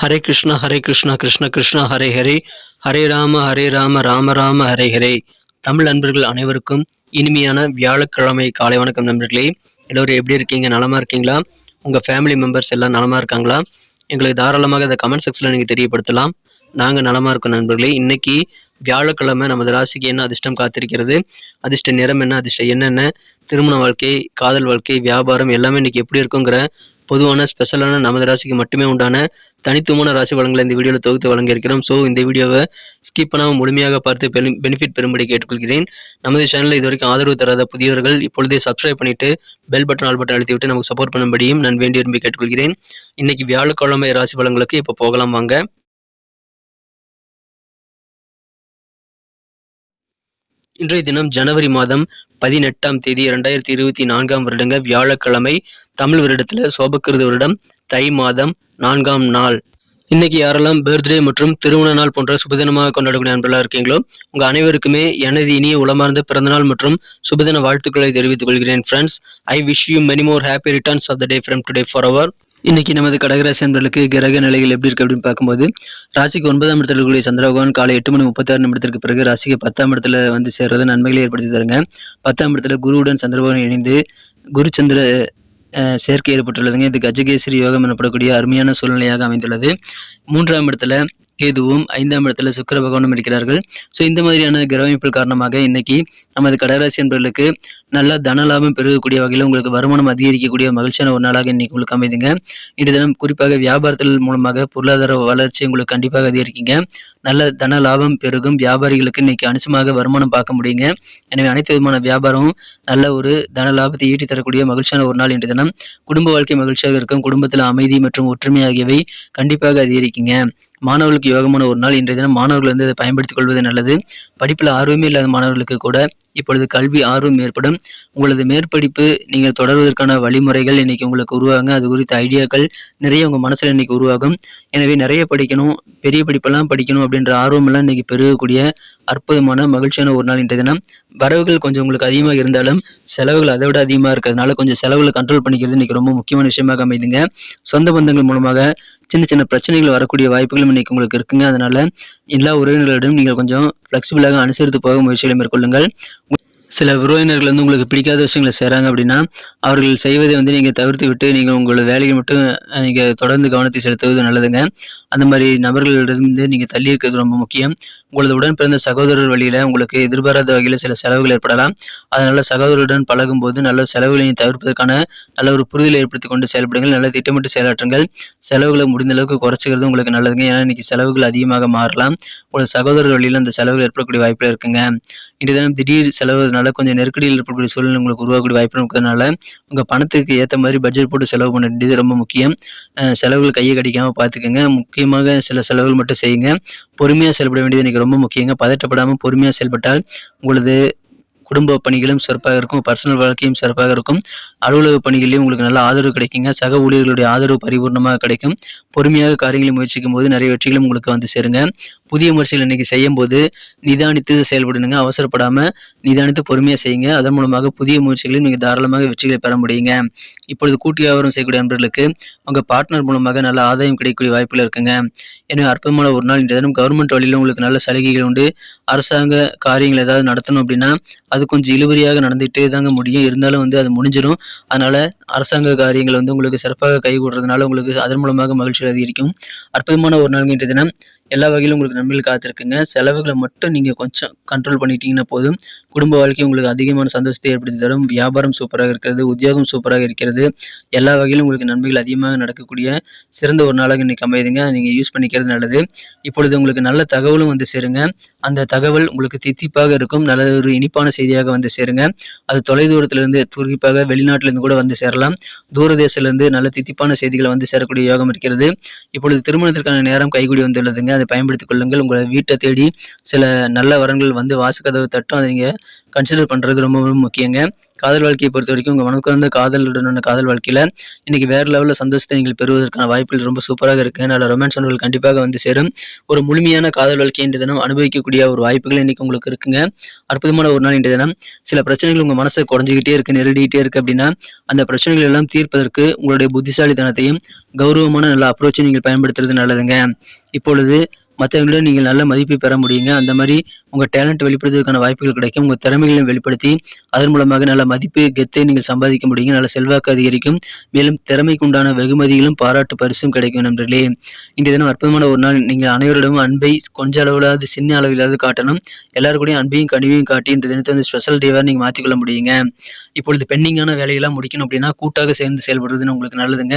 ஹரே கிருஷ்ணா ஹரே கிருஷ்ணா கிருஷ்ண கிருஷ்ணா ஹரே ஹரே. ஹரே ராம ஹரே ராம ராம ராம ஹரே ஹரே. தமிழ் நண்பர்கள் அனைவருக்கும் இனிமையான வியாழக்கிழமை காலை வணக்கம் நண்பர்களே. எல்லோரும் எப்படி இருக்கீங்க? நலமா இருக்கீங்களா? உங்கள் ஃபேமிலி மெம்பர்ஸ் எல்லாம் நலமா இருக்காங்களா? எங்களுக்கு தாராளமாக அதை கமெண்ட் செக்ஷனில் நீங்கள் தெரியப்படுத்தலாம். நாங்கள் நலமா இருக்கோம் நண்பர்களே. இன்னைக்கு வியாழக்கிழமை நமது ராசிக்கு என்ன அதிர்ஷ்டம் காத்திருக்கிறது? அதிர்ஷ்ட நிறம் என்ன? அதிர்ஷ்டம் என்னென்ன திருமண வாழ்க்கை காதல் வாழ்க்கை வியாபாரம் எல்லாமே இன்னைக்கு எப்படி இருக்குங்கிற பொதுவான ஸ்பெஷலான நமது ராசிக்கு மட்டுமே உண்டான தனித்துவமான ராசி பலன்களை இந்த வீடியோவில் தொகுத்து வழங்கியிருக்கிறோம். ஸோ இந்த வீடியோவை ஸ்கிப் பண்ணாமல் முழுமையாக பார்த்து பெனிஃபிட் பெறும்படி கேட்டுக்கொள்கிறேன். நமது சேனலில் இது வரைக்கும் ஆதரவு தராத புதியவர்கள் இப்பொழுதே சப்ஸ்கிரைப் பண்ணிட்டு பெல் பட்டன் ஆல் பட்டன் அழுத்திவிட்டு நமக்கு சப்போர்ட் பண்ணும்படியும் நான் வேண்டி விரும்பி கேட்டுக்கொள்கிறேன். இன்னைக்கு வியாழக்கிழமை ராசி பலன்களுக்கு இப்போ போகலாம் வாங்க. இன்றைய தினம் ஜனவரி மாதம் பதினெட்டாம் தேதி இரண்டாயிரத்தி இருபத்தி நான்காம் வருடங்க வியாழக்கிழமை தமிழ் வருடத்தில் சோபக்கிருத வருடம் தை மாதம் நான்காம் நாள். இன்னைக்கு யாரெல்லாம் பர்த்டே மற்றும் திருமண நாள் போன்ற சுபதினமாக கொண்டாடக்கூடிய அன்பெல்லாம் இருக்கீங்களோ உங்கள் அனைவருக்குமே எனது இனிய உளமார்ந்த பிறந்தநாள் மற்றும் சுபதின வாழ்த்துக்களை தெரிவித்துக் கொள்கிறேன் friends I wish you many more happy returns of the day from today for our இன்னைக்கு நமது கடகராசி நண்பர்களுக்கு கிரக நிலைகள் எப்படி இருக்கு அப்படின்னு பார்க்கும்போது ராசிக்கு ஒன்பதாம் இடத்துல இருக்கக்கூடிய சந்திர பகவான் காலை எட்டு மணி முப்பத்தாறு நிமிடத்திற்கு பிறகு ராசிக்கு பத்தாம் இடத்துல வந்து சேர்றது நன்மைகளை ஏற்படுத்தி தருங்க. பத்தாம் இடத்துல குருவுடன் சந்திர பகவான் இணைந்து குரு சந்திர சேர்க்கை ஏற்பட்டுள்ளதுங்க. இது கஜகேசரி யோகம் எனப்படக்கூடிய அருமையான சூழ்நிலையாக அமைந்துள்ளது. மூன்றாம் இடத்துல கேதுவும் ஐந்தாம் இடத்துல சுக்கிர பகவானும் இருக்கிறார்கள். ஸோ இந்த மாதிரியான கிரக காரணமாக இன்னைக்கு நமது கடகராசி என்பவர்களுக்கு நல்ல தன லாபம் பெருகக்கூடிய வகையில் உங்களுக்கு வருமானம் அதிகரிக்கக்கூடிய மகிழ்ச்சியான ஒரு நாளாக இன்னைக்கு உங்களுக்கு அமைதுங்க. இன்று தினம் குறிப்பாக வியாபாரத்தில் மூலமாக பொருளாதார வளர்ச்சி உங்களுக்கு கண்டிப்பாக அதிகரிக்குங்க. நல்ல தன லாபம் பெருகும். வியாபாரிகளுக்கு இன்னைக்கு அனுசமாக வருமானம் பார்க்க முடியுங்க. எனவே அனைத்து விதமான வியாபாரமும் நல்ல ஒரு தன லாபத்தை ஈட்டி தரக்கூடிய மகிழ்ச்சியான ஒரு நாள் இன்று தினம். குடும்ப வாழ்க்கை மகிழ்ச்சியாக இருக்கும். குடும்பத்தில் அமைதி மற்றும் ஒற்றுமை ஆகியவை கண்டிப்பாக அதிகரிக்குங்க. மாணவர்களுக்கு யோகமான ஒரு நாள் இன்றைய தினம். மாணவர்கள் வந்து அதை பயன்படுத்திக் கொள்வது நல்லது. படிப்பில் ஆர்வமே இல்லாத மாணவர்களுக்கு கூட இப்பொழுது கல்வி ஆர்வம் ஏற்படும். உங்களது மேற்படிப்பு நீங்கள் தொடர்வதற்கான வழிமுறைகள் இன்னைக்கு உங்களுக்கு உருவாகுங்க. அது குறித்த ஐடியாக்கள் நிறைய உங்கள் மனசில் இன்னைக்கு உருவாகும். எனவே நிறைய படிக்கணும். பெரிய படிப்பெல்லாம் படிக்கணும் அப்படின்ற ஆர்வமெல்லாம் இன்னைக்கு பெருகக்கூடிய அற்புதமான மகிழ்ச்சியான ஒரு நாள் இன்றைய தினம். வரவுகள் கொஞ்சம் உங்களுக்கு அதிகமாக இருந்தாலும் செலவுகள் அதை விட அதிகமாக இருக்கிறதுனால கொஞ்சம் செலவுகளை கண்ட்ரோல் பண்ணிக்கிறது இன்னைக்கு ரொம்ப முக்கியமான விஷயமாக அமைதுங்க. சொந்த பந்தங்கள் மூலமாக சின்ன சின்ன பிரச்சனைகள் வரக்கூடிய வாய்ப்புகளும் இன்னைக்கு உங்களுக்கு இருக்குங்க. அதனால எல்லா உறவினர்களிடம் நீங்கள் கொஞ்சம் ஃப்ளெக்சிபிளாக அனுசரித்து போக முயற்சிகளை மேற்கொள்ளுங்கள். சில உறவினர்கள் வந்து உங்களுக்கு பிடிக்காத விஷயங்களை செய்கிறாங்க அப்படின்னா அவர்கள் செய்வதை வந்து நீங்கள் தவிர்த்து விட்டு நீங்கள் உங்களோட வேலையை மட்டும் நீங்கள் தொடர்ந்து கவனத்தை செலுத்துவது நல்லதுங்க. அந்த மாதிரி நபர்களிடமிருந்து நீங்கள் தள்ளி இருக்கிறது ரொம்ப முக்கியம். உங்களது உடன் பிறந்த சகோதரர் வழியில் உங்களுக்கு எதிர்பாராத வகையில் சில செலவுகள் ஏற்படலாம். அதனால் சகோதரருடன் பழகும்போது நல்ல செலவுகளை தவிர்ப்பதற்கான நல்ல ஒரு புரிதலை ஏற்படுத்தி கொண்டு செயல்படுங்கள். நல்ல திட்டமிட்டு செயலாற்றுங்கள். செலவுகளை முடிந்த அளவுக்கு குறைச்சிக்கிறது உங்களுக்கு நல்லதுங்க. ஏன்னா இன்னைக்கு செலவுகள் அதிகமாக மாறலாம். உங்களது சகோதரர் வழியில் அந்த செலவுகள் ஏற்படக்கூடிய வாய்ப்பு இருக்குங்க. இன்றைய தினம் திடீர் செலவுனால கொஞ்சம் நெருக்கடியில் ஏற்படக்கூடிய சூழ்நிலை உங்களுக்கு உருவாக்கக்கூடிய வாய்ப்பு இருக்கிறதுனால உங்கள் பணத்துக்கு ஏற்ற மாதிரி பட்ஜெட் போட்டு செலவு பண்ண வேண்டியது ரொம்ப முக்கியம். செலவுகள் கையை கடிக்காமல் பார்த்துக்கோங்க. முக்கியமாக சில செலவுகள் மட்டும் செய்யுங்க. பொறுமையாக செயல்பட வேண்டியது எனக்கு ரொம்ப முக்கியங்க. பதட்டப்படாமல் பொறுமையாக செயல்பட்டால் உங்களது குடும்ப பணிகளும் சிறப்பாக இருக்கும். பர்சனல் வாழ்க்கையும் சிறப்பாக இருக்கும். அலுவலக பணிகளிலும் உங்களுக்கு நல்ல ஆதரவு கிடைக்குங்க. சக ஊழியர்களுடைய ஆதரவு பரிபூர்ணமாக கிடைக்கும். பொறுமையாக காரியங்களை முயற்சிக்கும் போது நிறைய வெற்றிகளும் உங்களுக்கு வந்து சேருங்க. புதிய முயற்சிகள் இன்னைக்கு செய்யும் போது நிதானித்து செயல்படணுங்க அவசரப்படாமல் நிதானித்து பொறுமையாக செய்யுங்க. அதன் மூலமாக புதிய முயற்சிகளையும் நீங்கள் தாராளமாக வெற்றிகளை பெற முடியுங்க. இப்பொழுது கூட்டு வியாபாரம் செய்யக்கூடிய நண்பர்களுக்கு உங்கள் பார்ட்னர் மூலமாக நல்ல ஆதாயம் கிடைக்கக்கூடிய வாய்ப்பில் இருக்குங்க. எனவே அற்புதமான ஒரு நாள் இன்றைய தினம் கவர்மெண்ட் வழியில் உங்களுக்கு நல்ல சலுகைகள் உண்டு. அரசாங்க காரியங்கள் ஏதாவது நடத்தணும் அப்படின்னா அது கொஞ்சம் இழுபறியாக நடந்துகிட்டே தாங்க முடியும். இருந்தாலும் வந்து அது முடிஞ்சிடும் அதனால அரசாங்க காரியங்கள் வந்து உங்களுக்கு சிறப்பாக கைகூடுறதுனால உங்களுக்கு அதன் மூலமாக மகிழ்ச்சி அதிகரிக்கும் அற்புதமான ஒரு நாள் இன்றைய தினம். எல்லா வகையிலும் உங்களுக்கு நன்மைகள் காத்திருக்குங்க. செலவுகளை மட்டும் நீங்கள் கொஞ்சம் கண்ட்ரோல் பண்ணிட்டீங்கன்னா போதும். குடும்ப வாழ்க்கை உங்களுக்கு அதிகமான சந்தோஷத்தை ஏற்படுத்தி தரும். வியாபாரம் சூப்பராக இருக்கிறது. உத்தியோகம் சூப்பராக இருக்கிறது. எல்லா வகையிலும் உங்களுக்கு நன்மைகள் அதிகமாக நடக்கக்கூடிய சிறந்த ஒரு நாளாக இன்னைக்கு அமையுதுங்க. நீங்கள் யூஸ் பண்ணிக்கிறது நல்லது. இப்பொழுது உங்களுக்கு நல்ல தகவலும் வந்து சேருங்க. அந்த தகவல் உங்களுக்கு தித்திப்பாக இருக்கும். நல்ல ஒரு இனிப்பான செய்தியாக வந்து சேருங்க. அது தொலைதூரத்திலிருந்து குறிப்பாக வெளிநாட்டிலிருந்து கூட வந்து சேரலாம். தூரதேசத்திலிருந்து நல்ல தித்திப்பான செய்திகளை வந்து சேரக்கூடிய யோகம் இருக்கிறது. இப்பொழுது திருமணத்திற்கான நேரம் கைகூடி வந்துள்ளதுங்க. அதை பயன்படுத்திக் கொள்ளுங்கள். உங்களை வீட்டை தேடி சில நல்ல வரன்கள் வந்து வாசுக்கதவு தட்டும். அதை நீங்கள் கன்சிடர் பண்ணுறது ரொம்ப ரொம்ப முக்கியங்க. காதல் வாழ்க்கையை பொறுத்த வரைக்கும் உங்கள் மனக்குறந்த காதலுடனான காதல் வாழ்க்கையில் இன்றைக்கி வேறு லெவலில் சந்தோஷத்தை நீங்கள் பெறுவதற்கான வாய்ப்புகள் ரொம்ப சூப்பராக இருக்குது நல்ல ரொமான்ஸ் உணர்வுகள் கண்டிப்பாக வந்து சேரும். ஒரு முழுமையான காதல் வாழ்க்கை இன்றைய தினம் அனுபவிக்கக்கூடிய ஒரு வாய்ப்புகள் இன்னைக்கு உங்களுக்கு இருக்குங்க. அற்புதமான ஒரு நாள் இன்றைய தினம். சில பிரச்சனைகள் உங்கள் மனசை குறைஞ்சிக்கிட்டே இருக்குது நெருடிக்கிட்டே இருக்கு அப்படின்னா அந்த பிரச்சனைகள் எல்லாம் தீர்ப்பதற்கு உங்களுடைய புத்திசாலித்தனத்தையும் கௌரவமான நல்ல அப்ரோச்சை நீங்கள் பயன்படுத்துறது நல்லதுங்க. இப்பொழுது மற்றவங்கள நீங்கள் நல்ல மதிப்பை பெற முடியுங்க. அந்த மாதிரி உங்கள் டேலண்ட் வெளிப்படுத்துவதற்கான வாய்ப்புகள் கிடைக்கும். உங்கள் திறமைகளையும் வெளிப்படுத்தி அதன் மூலமாக நல்ல மதிப்பு கெத்தை நீங்கள் சம்பாதிக்க முடியுங்க. நல்ல செல்வாக்கு அதிகரிக்கும். மேலும் திறமைக்கு உண்டான வெகுமதிகளும் பாராட்டு பரிசும் கிடைக்கும் நண்பர்களே. இன்றைய தினம் அற்புதமான ஒரு நாள். நீங்கள் அனைவரிடமும் அன்பை கொஞ்ச அளவிலாவது சின்ன அளவிலாவது காட்டணும். எல்லாருக்கூடையும் அன்பையும் கனிவையும் காட்டி இன்றைய தினத்தை வந்து ஸ்பெஷல் டேவாக நீங்கள் மாற்றிக்கொள்ள முடியுங்க. இப்பொழுது பெண்டிங்கான வேலையெல்லாம் முடிக்கணும் அப்படின்னா கூட்டாக சேர்ந்து செயல்படுறதுன்னு உங்களுக்கு நல்லதுங்க.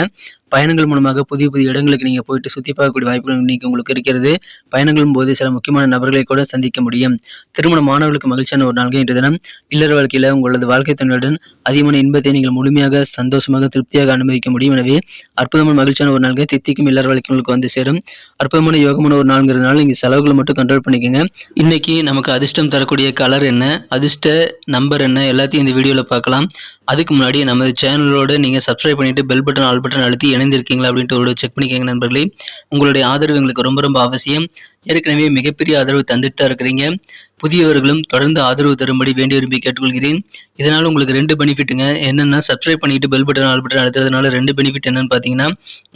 பயணங்கள் மூலமாக புதிய புதிய இடங்களுக்கு நீங்கள் போயிட்டு சுற்றி பார்க்கக்கூடிய வாய்ப்புகள் இன்னைக்கு உங்களுக்கு இருக்கிறது. பயணங்களும் போது சில முக்கியமான நபர்களை கூட சந்திக்க முடியும். திருமண மாணவர்களுக்கு மகிழ்ச்சியான ஒரு நாள்கள் இன்று தினம். இல்லற வாழ்க்கையில் உங்களது வாழ்க்கை துணையுடன் அதிகமான இன்பத்தை நீங்கள் முழுமையாக சந்தோஷமாக திருப்தியாக அனுபவிக்க முடியும். எனவே அற்புதமான மகிழ்ச்சியான ஒரு நாள்கள் தித்திக்கும் இல்லற வாழ்க்கைகளுக்கு வந்து சேரும். அற்புதமான யோகமான ஒரு நாள்ங்கிறதுனால நீங்கள் செலவுகளை மட்டும் கண்ட்ரோல் பண்ணிக்கோங்க. இன்னைக்கு நமக்கு அதிர்ஷ்டம் தரக்கூடிய கலர் என்ன அதிர்ஷ்ட நம்பர் என்ன எல்லாத்தையும் இந்த வீடியோவில் பார்க்கலாம். அதுக்கு முன்னாடி நமது சேனலோட நீங்கள் சப்ஸ்கிரைப் பண்ணிட்டு பெல் பட்டன் ஆல் பட்டன் அழுத்தி இணைந்திருக்கீங்களா அப்படின்ட்டு ஒரு செக் பண்ணிக்கோங்க நண்பர்களே. உங்களுடைய ஆதரவு எங்களுக்கு ரொம்ப ரொம்ப அவசியம். ஏற்கனவே மிகப்பெரிய ஆதரவு தந்துட்டு தான் இருக்கிறீங்க. புதியவர்களும் தொடர்ந்து ஆதரவு தரும்படி வேண்டி விரும்பி கேட்டுக்கொள்கிறேன். இதனால் உங்களுக்கு ரெண்டு பெனிஃபிட்டுங்க என்னென்னா சப்ஸ்கிரைப் பண்ணிட்டு பெல் பட்டன் ஆல் பட்டன் அழுத்துறதுனால ரெண்டு பெனிஃபிட் என்னன்னு பார்த்தீங்கன்னா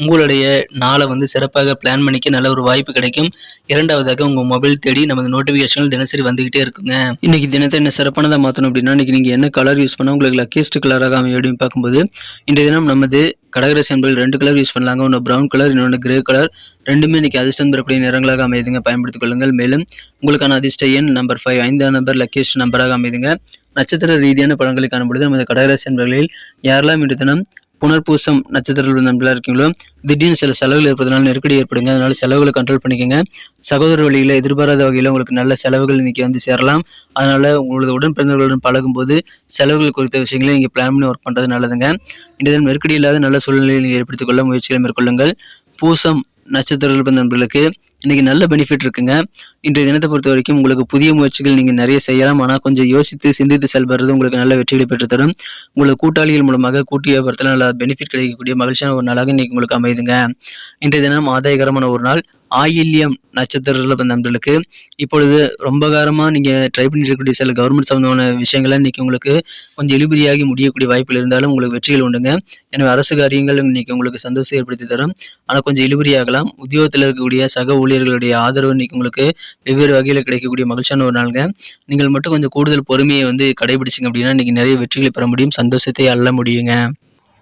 உங்களுடைய நாளை வந்து சிறப்பாக பிளான் பண்ணிக்க நல்ல ஒரு வாய்ப்பு கிடைக்கும். இரண்டாவதாக உங்கள் மொபைல் தேடி நமது நோட்டிஃபிகேஷன்கள் தினசரி வந்துகிட்டே இருக்குங்க. இன்னைக்கு தினத்தை என்ன சிறப்பானதாக மாற்றணும் அப்படின்னா இன்னைக்கு நீங்கள் என்ன கலர் யூஸ் பண்ணால் உங்களுக்கு லக்கியஸ்ட் கலராக அமையும் அப்படின்னு பார்க்கும்போது இன்றைய தினம் நமது கடகராசி என்பதில் ரெண்டு கலர் யூஸ் பண்ணலாங்க. ஒன்று ப்ரௌன் கலர் இன்னொன்று கிரே கலர் ரெண்டுமே இன்னைக்கு அதிர்ஷ்டம் தரக்கூடிய நிறங்களாக அமையதுங்க. பயன்படுத்திக் கொள்ளுங்கள். மேலும் உங்களுக்கான அதிர்ஷ்ட எண் நம்பர் ஃபைவ் ஐந்தாம் நம்பர் லக்கேஷ் நம்பராக அமைதுங்க நட்சத்திர ரீதியான படங்களை காணும்பொழுது நமது கடகராசி நண்பர்களில் யாரெல்லாம் இன்று தினம் புனர்பூசம் நட்சத்திர நம்பளாக இருக்கீங்களோ திடீர்னு சில செலவுகள் இருப்பதனால நெருக்கடி ஏற்படுங்க. அதனால செலவுகளை கண்ட்ரோல் பண்ணிக்கோங்க. சகோதர வழியில் எதிர்பாராத வகையில் உங்களுக்கு நல்ல செலவுகள் இன்னைக்கு வந்து சேரலாம். அதனால உங்களது உடன் பிறந்தவர்களுடன் பழகும்போது செலவுகள் குறித்த விஷயங்களை நீங்கள் பிளான் பண்ணி ஒர்க் பண்ணுறது நல்லதுங்க. இந்த நெருக்கடி இல்லாத நல்ல சூழ்நிலையை நீங்கள் ஏற்படுத்திக் கொள்ள முயற்சிகளை மேற்கொள்ளுங்கள். பூசம் நட்சத்திர நண்பர்களுக்கு இன்னைக்கு நல்ல பெனிஃபிட் இருக்குங்க. இன்றைய தினத்தை பொறுத்த வரைக்கும் உங்களுக்கு புதிய முயற்சிகள் நீங்கள் நிறைய செய்யலாம். ஆனால் கொஞ்சம் யோசித்து சிந்தித்து செயல்படுறது உங்களுக்கு நல்ல வெற்றிகளை பெற்றுத்தரும். உங்களுக்கு கூட்டாளிகள் மூலமாக கூட்டு வியாபாரத்தில் நல்ல பெனிஃபிட் கிடைக்கக்கூடிய மகிழ்ச்சியான ஒரு நாளாக இன்னைக்கு உங்களுக்கு அமைதுங்க. இன்றைய தினம் ஆதாயகரமான ஒரு நாள். ஆயில்யம் நட்சத்திரத்தில் நண்பர்களுக்கு இப்பொழுது ரொம்ப காரமாக நீங்கள் ட்ரை பண்ணியிருக்கக்கூடிய சில கவர்மெண்ட் சம்மந்தமான விஷயங்களை இன்னைக்கு உங்களுக்கு கொஞ்சம் இழுபறியாகி முடியக்கூடிய வாய்ப்பில் இருந்தாலும் உங்களுக்கு வெற்றிகள் உண்டுங்க. எனவே அரசு காரியங்கள் இன்றைக்கி உங்களுக்கு சந்தோஷம் ஏற்படுத்தி தரும். ஆனால் கொஞ்சம் இழுபறியாகலாம் உத்தியோகத்தில் இருக்கக்கூடிய சக ஊழியர்களுடைய ஆதரவு இன்னைக்கு உங்களுக்கு வெவ்வேறு வகையில் கிடைக்கக்கூடிய மகிழ்ச்சியான ஒரு நாளுங்க. நீங்கள் மட்டும் கொஞ்சம் கூடுதல் பொறுமையை வந்து கடைபிடிச்சிங்க அப்படின்னா இன்றைக்கி நிறைய வெற்றிகளை பெற முடியும். சந்தோஷத்தை அள்ள முடியுங்க.